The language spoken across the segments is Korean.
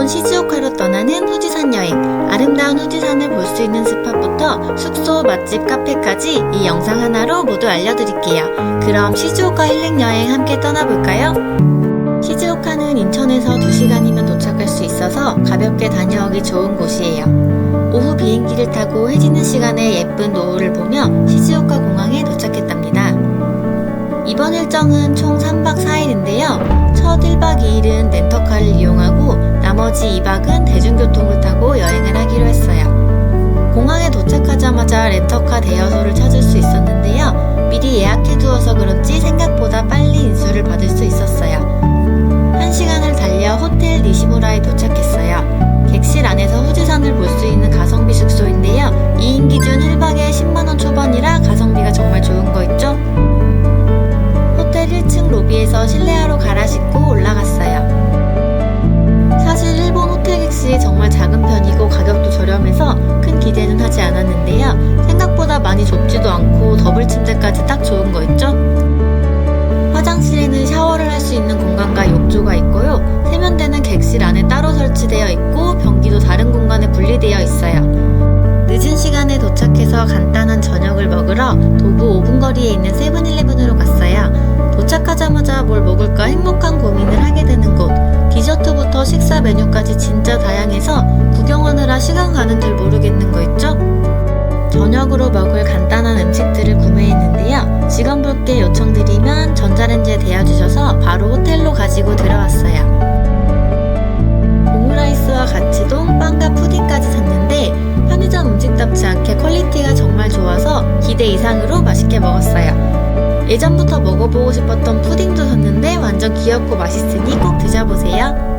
일본 시즈오카로 떠나는 후지산 여행. 아름다운 후지산을 볼 수 있는 스팟부터 숙소, 맛집, 카페까지 이 영상 하나로 모두 알려드릴게요. 그럼 시즈오카 힐링 여행 함께 떠나볼까요? 시즈오카는 인천에서 2시간이면 도착할 수 있어서 가볍게 다녀오기 좋은 곳이에요. 오후 비행기를 타고 해지는 시간에 예쁜 노을을 보며 시즈오카 공항에 도착했답니다. 이번 일정은 총 3박 4일인데요. 첫 1박 2일은 렌터카를 이용하고 나머지 2박은 대중교통을 타고 여행을 하기로 했어요. 공항에 도착하자마자 렌터카 대여소를 찾을 수 있었는데요. 미리 예약해두어서 그런지 생각보다 빨리 인수를 받을 수 있었어요. 1시간을 달려 호텔 니시무라에 도착했어요. 객실 안에서 후지산을 볼 수 있는 가성비 숙소인데요. 2인 기준 1박에 10만원 초반이라 가성비가 정말 좋은 거 있죠? 호텔 1층 로비에서 실내 기대는 하지 않았는데요. 생각보다 많이 좁지도 않고 더블 침대까지 딱 좋은 거 있죠? 화장실에는 샤워를 할 수 있는 공간과 욕조가 있고요. 세면대는 객실 안에 따로 설치되어 있고 변기도 다른 공간에 분리되어 있어요. 늦은 시간에 도착해서 간단한 저녁을 먹으러 도보 5분 거리에 있는 세븐일레븐으로 갔어요. 도착하자마자 뭘 먹을까 행복한 고민을 하게 되는 곳. 디저트부터 식사 메뉴까지 진짜 다양해서 구경하느라 시간 가는 줄 모르겠는 거 있죠? 저녁으로 먹을 간단한 음식들을 구매했는데요. 직원분께 요청드리면 전자레인지에 데워주셔서 바로 호텔로 가지고 들어왔어요. 같이 동 빵과 푸딩까지 샀는데 편의점 음식답지 않게 퀄리티가 정말 좋아서 기대 이상으로 맛있게 먹었어요. 예전부터 먹어보고 싶었던 푸딩도 샀는데 완전 귀엽고 맛있으니 꼭 드셔보세요.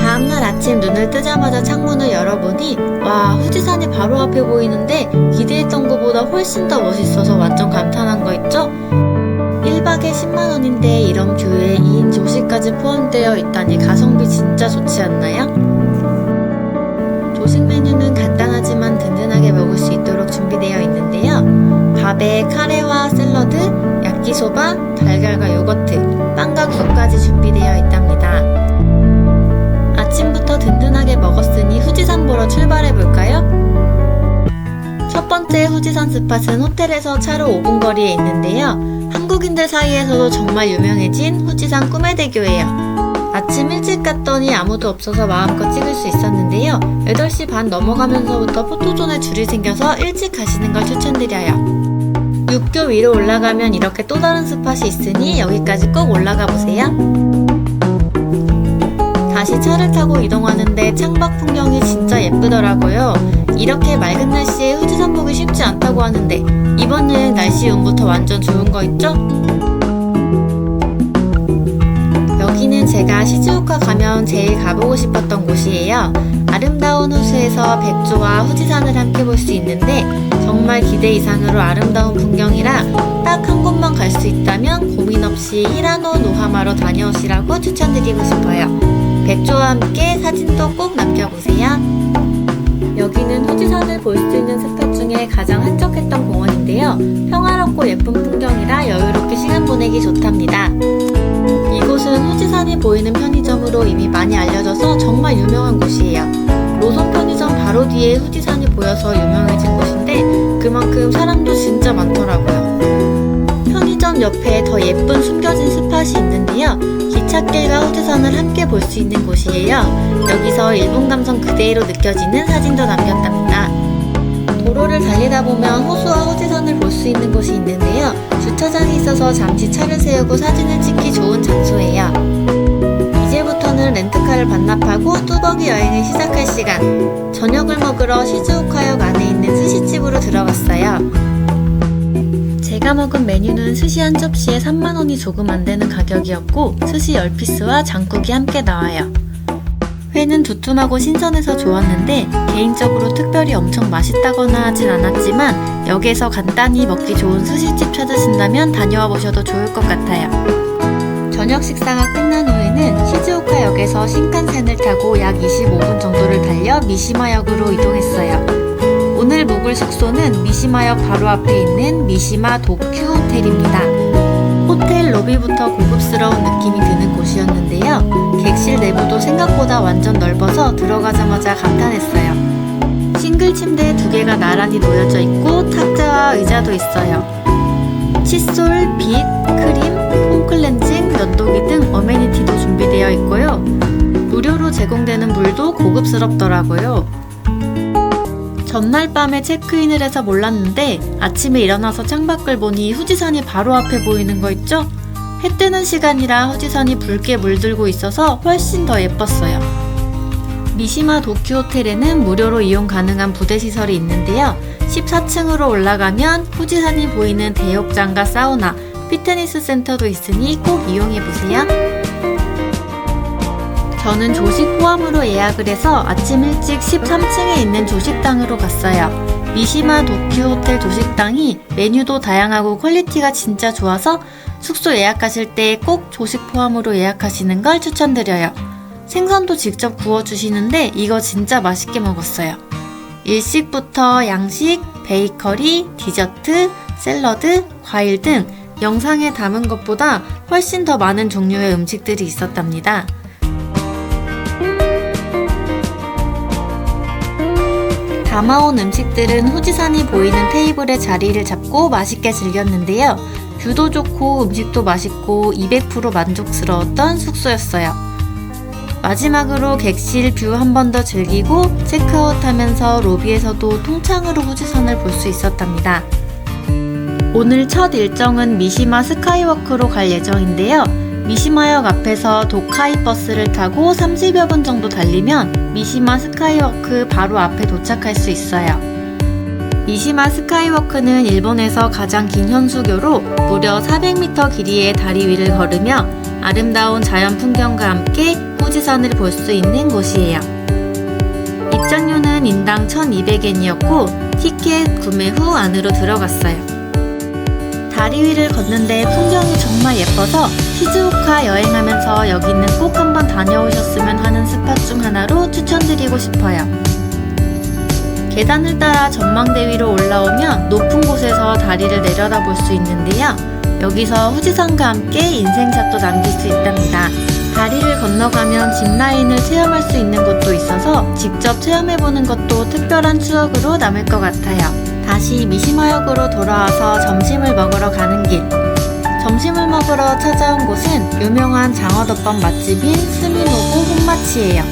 다음날 아침 눈을 뜨자마자 창문을 열어보니 와 후지산이 바로 앞에 보이는데 기대했던 것보다 훨씬 더 멋있어서 완전 감탄한 거 있죠? 1박에 10만원인데 이런 뷰에 2인 조식까지 포함되어 있다니 가성비 진짜 좋지 않나요? 조식 메뉴는 간단하지만 든든하게 먹을 수 있도록 준비되어 있는데요. 밥에 카레와 샐러드, 야끼소바, 달걀과 요거트, 빵과 국까지 준비되어 있답니다. 아침부터 든든하게 먹었으니 후지산 보러 출발해 볼까요? 첫 번째 후지산 스팟은 호텔에서 차로 5분 거리에 있는데요. 한국인들 사이에서도 정말 유명해진 후지산 꿈의 대교예요. 아침 일찍 갔더니 아무도 없어서 마음껏 찍을 수 있었는데요. 8시 반 넘어가면서부터 포토존에 줄이 생겨서 일찍 가시는 걸 추천드려요. 육교 위로 올라가면 이렇게 또 다른 스팟이 있으니 여기까지 꼭 올라가 보세요. 다시 차를 타고 이동하는데 창밖 풍경이 진짜 예쁘더라고요. 이렇게 맑은 날씨에 후지산 보기 쉽지 않다고 하는데 이번 여행 날씨 운부터 완전 좋은 거 있죠? 여기는 제가 시즈오카 가면 제일 가보고 싶었던 곳이에요. 아름다운 호수에서 백조와 후지산을 함께 볼 수 있는데 정말 기대 이상으로 아름다운 풍경이라 딱 한 곳만 갈 수 있다면 고민 없이 히라노 노하마로 다녀오시라고 추천드리고 싶어요. 백조와 함께 사진도 꼭 남겨보세요. 볼 수 있는 스팟 중에 가장 한적했던 공원인데요. 평화롭고 예쁜 풍경이라 여유롭게 시간 보내기 좋답니다. 이곳은 후지산이 보이는 편의점으로 이미 많이 알려져서 정말 유명한 곳이에요. 로손 편의점 바로 뒤에 후지산이 보여서 유명해진 곳인데 그만큼 사람도 진짜 많더라고요. 편의점 옆에 더 예쁜 숨겨진 스팟이 있는데요. 기찻길과 후지산을 함께 볼 수 있는 곳이에요. 여기서 일본 감성 그대로 느껴지는 사진도 남겼답니다. 도로를 달리다 보면 호수와 후지산을 볼 수 있는 곳이 있는데요. 주차장이 있어서 잠시 차를 세우고 사진을 찍기 좋은 장소예요. 이제부터는 렌트카를 반납하고 뚜벅이 여행을 시작할 시간. 저녁을 먹으러 시즈오카역 안에 있는 스시집으로 들어갔어요. 제가 먹은 메뉴는 스시 한 접시에 3만원이 조금 안 되는 가격이었고 스시 10피스와 장국이 함께 나와요. 회는 두툼하고 신선해서 좋았는데 개인적으로 특별히 엄청 맛있다거나 하진 않았지만 역에서 간단히 먹기 좋은 스시집 찾으신다면 다녀와 보셔도 좋을 것 같아요. 저녁 식사가 끝난 후에는 시즈오카 역에서 신칸센을 타고 약 25분 정도를 달려 미시마역으로 이동했어요. 오늘 묵을 숙소는 미시마역 바로 앞에 있는 미시마 도큐 호텔입니다. 호텔 로비부터 고급스러운 느낌이 드는 곳이었는데요. 객실 내부도 생각보다 완전 넓어서 들어가자마자 감탄했어요. 싱글 침대 두 개가 나란히 놓여져 있고 탁자와 의자도 있어요. 칫솔, 빗, 크림, 폼클렌징, 면도기 등 어메니티도 준비되어 있고요. 무료로 제공되는 물도 고급스럽더라고요. 전날 밤에 체크인을 해서 몰랐는데 아침에 일어나서 창밖을 보니 후지산이 바로 앞에 보이는 거 있죠? 해 뜨는 시간이라 후지산이 붉게 물들고 있어서 훨씬 더 예뻤어요. 미시마 도쿄 호텔에는 무료로 이용 가능한 부대 시설이 있는데요. 14층으로 올라가면 후지산이 보이는 대욕장과 사우나, 피트니스 센터도 있으니 꼭 이용해 보세요. 저는 조식 포함으로 예약을 해서 아침 일찍 13층에 있는 조식당으로 갔어요. 미시마 도쿄 호텔 조식당이 메뉴도 다양하고 퀄리티가 진짜 좋아서 숙소 예약하실 때 꼭 조식 포함으로 예약하시는 걸 추천드려요. 생선도 직접 구워주시는데 이거 진짜 맛있게 먹었어요. 일식부터 양식, 베이커리, 디저트, 샐러드, 과일 등 영상에 담은 것보다 훨씬 더 많은 종류의 음식들이 있었답니다. 담아온 음식들은 후지산이 보이는 테이블에 자리를 잡고 맛있게 즐겼는데요. 뷰도 좋고 음식도 맛있고 200% 만족스러웠던 숙소였어요. 마지막으로 객실 뷰 한 번 더 즐기고 체크아웃 하면서 로비에서도 통창으로 후지산을 볼 수 있었답니다. 오늘 첫 일정은 미시마 스카이워크로 갈 예정인데요. 미시마역 앞에서 도카이 버스를 타고 30여 분 정도 달리면 미시마 스카이워크 바로 앞에 도착할 수 있어요. 미시마 스카이워크는 일본에서 가장 긴 현수교로 무려 400m 길이의 다리 위를 걸으며 아름다운 자연 풍경과 함께 후지산을 볼 수 있는 곳이에요. 입장료는 인당 1,200엔이었고 티켓 구매 후 안으로 들어갔어요. 다리 위를 걷는데 풍경이 정말 예뻐서 시즈오카 여행하면서 여기는 꼭 한번 다녀오셨으면 하는 스팟 중 하나로 추천드리고 싶어요. 계단을 따라 전망대 위로 올라오면 높은 곳에서 다리를 내려다 볼 수 있는데요. 여기서 후지산과 함께 인생샷도 남길 수 있답니다. 다리를 건너가면 짚라인을 체험할 수 있는 곳도 있어서 직접 체험해보는 것도 특별한 추억으로 남을 것 같아요. 다시 미시마역으로 돌아와서 점심을 먹으러 가는 길. 점심을 먹으러 찾아온 곳은 유명한 장어덮밥 맛집인 스미노부 혼마치예요.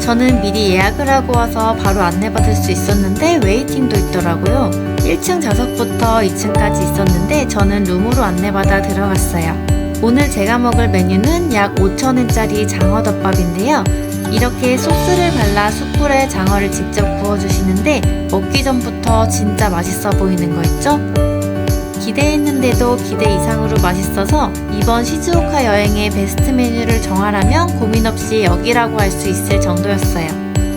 저는 미리 예약을 하고 와서 바로 안내받을 수 있었는데 웨이팅도 있더라고요. 1층 좌석부터 2층까지 있었는데 저는 룸으로 안내받아 들어갔어요. 오늘 제가 먹을 메뉴는 약 5,000엔짜리 장어덮밥인데요. 이렇게 소스를 발라 숯불에 장어를 직접 구워주시는데 먹기 전부터 진짜 맛있어 보이는 거 있죠? 기대했는데도 기대 이상으로 맛있어서 이번 시즈오카 여행의 베스트 메뉴를 정하라면 고민 없이 여기라고 할 수 있을 정도였어요.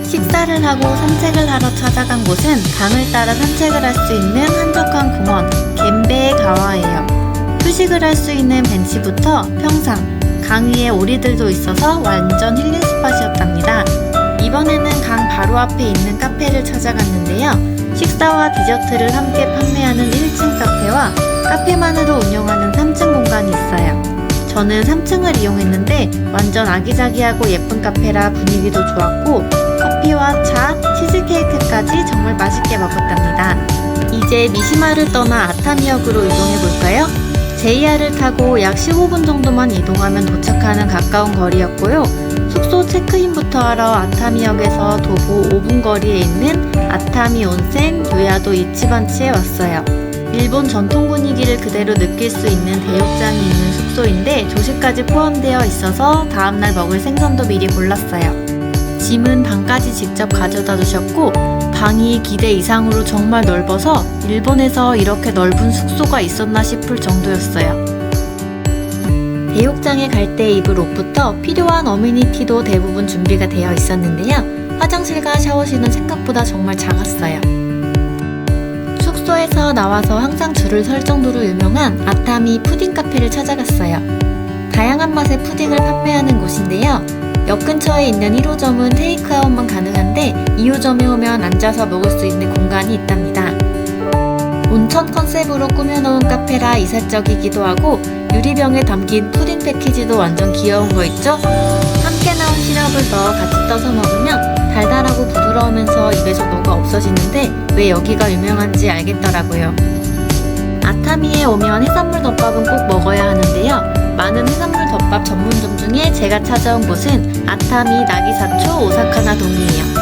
식사를 하고 산책을 하러 찾아간 곳은 강을 따라 산책을 할 수 있는 한적한 공원 겐베의 가와예요. 휴식을 할 수 있는 벤치부터 평상, 강 위에 오리들도 있어서 완전 힐링 스팟이었답니다. 이번에는 강 바로 앞에 있는 카페를 찾아갔는데요. 식사와 디저트를 함께 판매하는 1층 카페와 카페만으로 운영하는 3층 공간이 있어요. 저는 3층을 이용했는데 완전 아기자기하고 예쁜 카페라 분위기도 좋았고 커피와 차, 치즈케이크까지 정말 맛있게 먹었답니다. 이제 미시마를 떠나 아타미역으로 이동해 볼까요? JR을 타고 약 15분 정도만 이동하면 도착하는 가까운 거리였고요. 숙소 체크인부터 하러 아타미역에서 도보 5분 거리에 있는 아타미 온센 요야도 이치반치에 왔어요. 일본 전통 분위기를 그대로 느낄 수 있는 대욕장이 있는 숙소인데 조식까지 포함되어 있어서 다음날 먹을 생선도 미리 골랐어요. 짐은 방까지 직접 가져다 주셨고 방이 기대 이상으로 정말 넓어서 일본에서 이렇게 넓은 숙소가 있었나 싶을 정도였어요. 대욕장에 갈 때 입을 옷부터 필요한 어미니티도 대부분 준비가 되어 있었는데요. 화장실과 샤워실은 생각보다 정말 작았어요. 숙소에서 나와서 항상 줄을 설 정도로 유명한 아타미 푸딩 카페를 찾아갔어요. 다양한 맛의 푸딩을 판매하는 곳인데요. 역 근처에 있는 1호점은 테이크아웃만 가능한데 2호점에 오면 앉아서 먹을 수 있는 공간이 있답니다. 온천 컨셉으로 꾸며놓은 카페라 이색적이기도 하고 유리병에 담긴 푸딩 패키지도 완전 귀여운 거 있죠? 함께 나온 시럽을 넣어 같이 떠서 먹으면 달달하고 부드러우면서 입에서 녹아 없어지는데 왜 여기가 유명한지 알겠더라고요. 아타미에 오면 해산물 덮밥은 꼭 먹어야 하는데요. 많은 해산물 덮밥 전문점 중에 제가 찾아온 곳은 아타미 나기사초 오사카나 동이에요.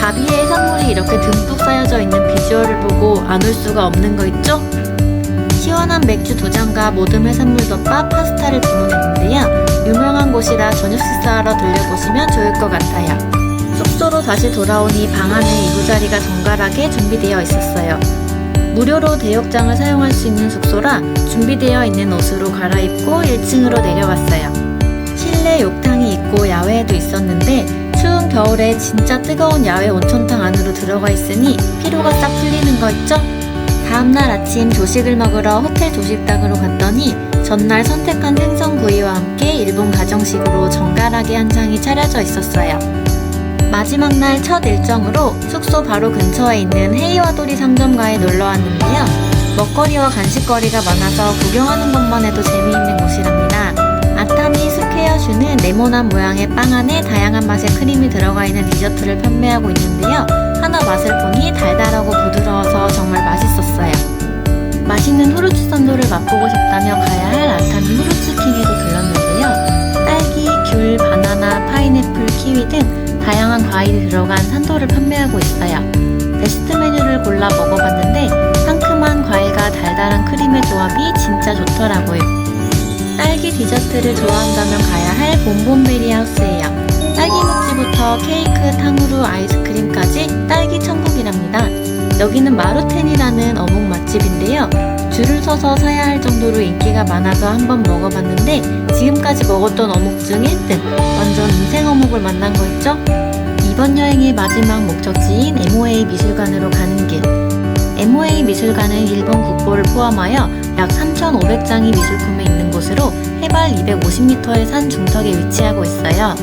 밥 위에 해산물이 이렇게 듬뿍 쌓여져 있는 비주얼을 보고 안 올 수가 없는 거 있죠? 시원한 맥주 두 잔과 모듬 해산물 덮밥 파스타를 주문했는데요. 유명한 곳이라 저녁 식사하러 들려보시면 좋을 것 같아요. 숙소로 다시 돌아오니 방 안에 이부자리가 정갈하게 준비되어 있었어요. 무료로 대욕장을 사용할 수 있는 숙소라 준비되어 있는 옷으로 갈아입고 1층으로 내려왔어요. 실내 욕탕이 있고 야외에도 있었는데 추운 겨울에 진짜 뜨거운 야외 온천탕 안으로 들어가 있으니 피로가 싹 풀리는 거 있죠? 다음날 아침 조식을 먹으러 호텔 조식당으로 갔더니 전날 선택한 생선구이와 함께 일본 가정식으로 정갈하게 한 상이 차려져 있었어요. 마지막 날 첫 일정으로 숙소 바로 근처에 있는 헤이와도리 상점가에 놀러 왔는데요. 먹거리와 간식거리가 많아서 구경하는 것만 해도 재미있는 곳이랍니다. 아타미 스퀘어슈는 네모난 모양의 빵 안에 다양한 맛의 크림이 들어가 있는 디저트를 판매하고 있는데요. 하나 맛을 보니 달달하고 부드러워서 정말 맛있었어요. 맛있는 후르츠 산도를 맛보고 싶다며 가야 할 아타미 후르츠 킹에도 들렀는데요. 과일이 들어간 산도를 판매하고 있어요. 베스트 메뉴를 골라 먹어봤는데 상큼한 과일과 달달한 크림의 조합이 진짜 좋더라고요. 딸기 디저트를 좋아한다면 가야 할 본본베리 하우스예요. 딸기 모찌부터 케이크, 탕후루, 아이스크림까지 딸기 천국이랍니다. 여기는 마루텐이라는 어묵 맛집인데요. 줄을 서서 사야 할 정도로 인기가 많아서 한번 먹어봤는데 지금까지 먹었던 어묵 중 1등 완전 인생 어묵을 만난 거 있죠? 이번 여행의 마지막 목적지인 MOA 미술관으로 가는 길 MOA 미술관은 일본 국보를 포함하여 약 3,500장이 미술품에 있는 곳으로 해발 250m의 산 중턱에 위치하고 있어요.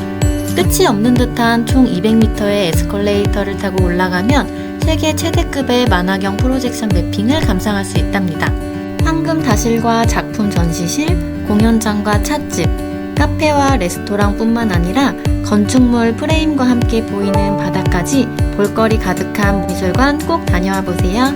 끝이 없는 듯한 총 200m의 에스컬레이터를 타고 올라가면 세계 최대급의 만화경 프로젝션 매핑을 감상할 수 있답니다. 황금 다실과 작품 전시실, 공연장과 찻집, 카페와 레스토랑뿐만 아니라 건축물 프레임과 함께 보이는 바다까지 볼거리 가득한 미술관 꼭 다녀와 보세요.